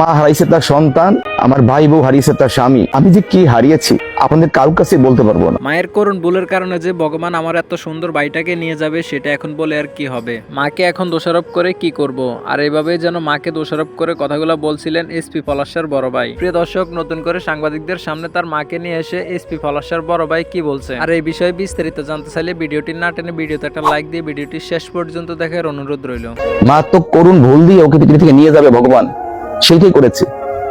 মা হারাইছে তার সন্তান আমার ভাই বউ হারিয়েছে তার স্বামী। আমি যে কি হারিয়েছি আপনাদের কারোর কাছে বলতে পারব না। মায়ের করুণ ভুলের কারণে যে ভগবান আমার এত সুন্দর বাড়িটাকে নিয়ে যাবে সেটা এখন বলে আর কি হবে। মাকে এখন দোষারোপ করে কি করব? আর এইভাবে যেন মাকে দোষারোপ করে কথাগুলো বলছিলেন এসপি পলাশার বড় ভাই। প্রিয় দর্শক নতুন করে সাংবাদিকদের সামনে তার মাকে নিয়ে এসে এসপি পলাশার বড় ভাই কি বলছে? আর এই বিষয়ে বিস্তারিত জানতে চাইলে ভিডিওটি না টেনে ভিডিওতে একটা লাইক দিয়ে ভিডিওটি শেষ পর্যন্ত দেখার অনুরোধ রইল। মা তো করুণ ভুল দিয়ে ওকে পৃথিবী থেকে নিয়ে যাবে ভগবান। সেইটাই করেছে।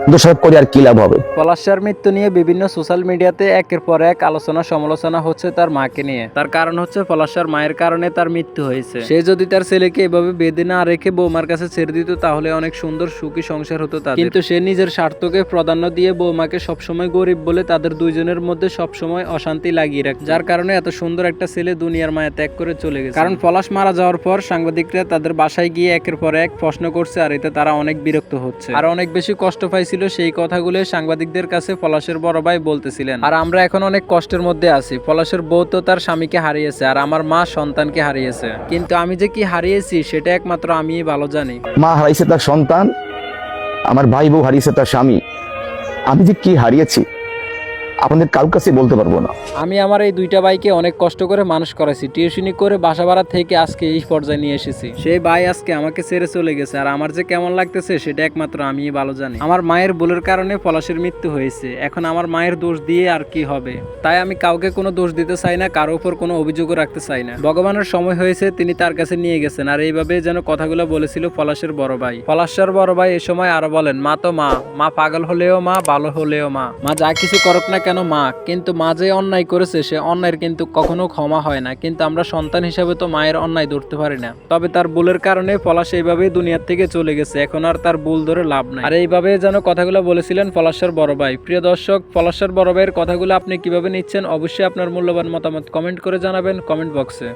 দোষারোপ করে আর কি লাভ হবে? পলাশার মৃত্যু নিয়ে বিভিন্ন সোশ্যাল মিডিয়াতে একের পর এক আলোচনা সমালোচনা হচ্ছে তার মাকে নিয়ে। তার কারণ হচ্ছে পলাশার মায়ের কারণে তার মৃত্যু হয়েছে। সে যদি তার ছেলেকে এভাবে বেঁধে না রেখে বৌমার কাছে ছেড়ে দিত, তাহলে অনেক সুন্দর সুখী সংসার হতো তাদের। কিন্তু সে নিজের স্বার্থকে প্রাধান্য দিয়ে বৌমাকে সবসময় গরিব বলে তাদের দুইজনের মধ্যে সবসময় অশান্তি লাগিয়ে রাখে যার কারণে এত সুন্দর একটা ছেলে দুনিয়ার মায়া ত্যাগ করে চলে গেছে। কারণ পলাশ মারা যাওয়ার পর সাংবাদিকরা তাদের বাসায় গিয়ে একের পর এক প্রশ্ন করছে, আর এতে তারা অনেক বিরক্ত হচ্ছে। আর অনেক বেশি কষ্ট পাইছিল সেই কথাগুলো সাংবাদিকদের কাছে পলাশের বড় ভাই বলতেছিলেন। আর আমরা এখন অনেক কষ্টের মধ্যে আছি। পলাশের বউ তো তার স্বামীকে হারিয়েছে আর আমার মা সন্তানকে হারিয়েছে। কিন্তু আমি যে কি হারিয়েছি, সেটা একমাত্র আমি ভালো জানি। মা হারাইছে তার সন্তান, আমার ভাই বউ হারিয়েছে তার স্বামী। আমি যে কি হারিয়েছি আপনাদের কারোর কাছে বলতে পারব না। আমি আমার এই দুইটা ভাইকে অনেক কষ্ট করে মানুষ করেছি টিউশনি করে বাসা ভাড়া থেকে আজকে এই পর্যায়ে নিয়ে এসেছি। সেই ভাই আজকে আমাকে ছেড়ে চলে গেছে আর আমার যে কেমন লাগতেছে সেটা একমাত্র আমিই ভালো জানি। আমার মায়ের ভুলের কারণে পলাশের মৃত্যু হয়েছে এখন আমার মায়ের দোষ দিয়ে আর কি হবে? তাই আমি কাউকে কোনো দোষ দিতে চাই না কারও উপর কোনো অভিযোগও রাখতে চাই না। ভগবানের সময় হয়েছে তিনি তার কাছে নিয়ে গেছেন আর এইভাবে যেন কথাগুলো বলেছিল পলাশের বড় ভাই। পলাশের বড় ভাই এই সময় আরও বলেন মা তো মা মা পাগল হলেও মা ভালো হলেও মা। মা যা কিছু করুক না কেন মা? কিন্তু মা যে অন্যায় করেছে, সে অন্যায়ের কিন্তু কখনো ক্ষমা হয় না। কিন্তু আমরা সন্তান হিসাবে তো মায়ের অন্যায় ধরতে পারি না। তবে তার ভুলের কারণে পলাশ এইভাবেই দুনিয়ার থেকে চলে গেছে। এখন আর তার ভুল ধরে লাভ নাই। আর এইভাবে যেন কথাগুলো বলেছিলেন পলাশের বড় ভাই। প্রিয় দর্শক, পলাশের বড় ভাইয়ের কথাগুলো আপনি কীভাবে নিচ্ছেন? অবশ্যই আপনার মূল্যবান মতামত কমেন্ট করে জানাবেন কমেন্ট বক্সে।